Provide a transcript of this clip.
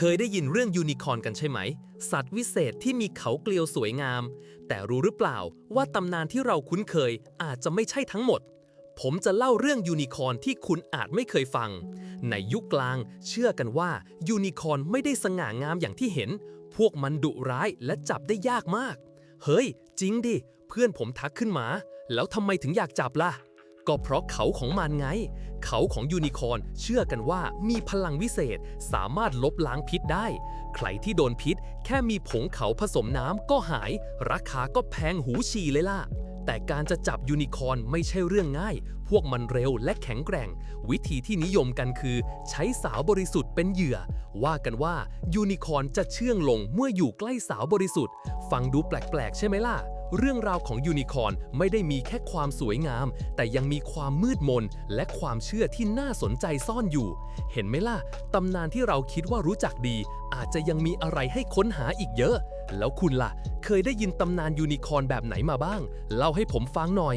เคยได้ยินเรื่องยูนิคอร์นกันใช่ไหม สัตว์วิเศษที่มีเขาเกลียวสวยงาม แต่รู้หรือเปล่าว่าตำนานที่เราคุ้นเคยอาจจะไม่ใช่ทั้งหมด ผมจะเล่าเรื่องยูนิคอร์นที่คุณอาจไม่เคยฟัง ในยุคกลาง เชื่อกันว่ายูนิคอร์นไม่ได้สง่างามอย่างที่เห็น พวกมันดุร้ายและจับได้ยากมาก เฮ้ย จริงดิ เพื่อนผมทักขึ้นมา แล้วทำไมถึงอยากจับล่ะ ก็เพราะเขาของมันไง เขาของยูนิคอร์นเชื่อกันว่ามีพลังวิเศษสามารถลบล้างพิษได้ ใครที่โดนพิษ แค่มีผงเขาผสมน้ำก็หาย ราคาก็แพงหูฉี่เลยล่ะ แต่การจะจับยูนิคอร์นไม่ใช่เรื่องง่าย พวกมันเร็วและแข็งแกร่ง วิธีที่นิยมกันคือ ใช้สาวบริสุทธิ์เป็นเหยื่อ ว่ากันว่ายูนิคอร์นจะเชื่องลงเมื่ออยู่ใกล้สาวบริสุทธิ์ ฟังดูแปลกๆ ใช่ไหมล่ะ เรื่องราวของยูนิคอร์นไม่ได้มีแค่ความสวยงาม แต่ยังมีความมืดมน และความเชื่อที่น่าสนใจซ่อนอยู่ เห็นไหมล่ะ ตำนานที่เราคิดว่ารู้จักดี อาจจะยังมีอะไรให้ค้นหาอีกเยอะ แล้วคุณล่ะ เคยได้ยินตำนานยูนิคอร์นแบบไหนมาบ้าง เล่าให้ผมฟังหน่อย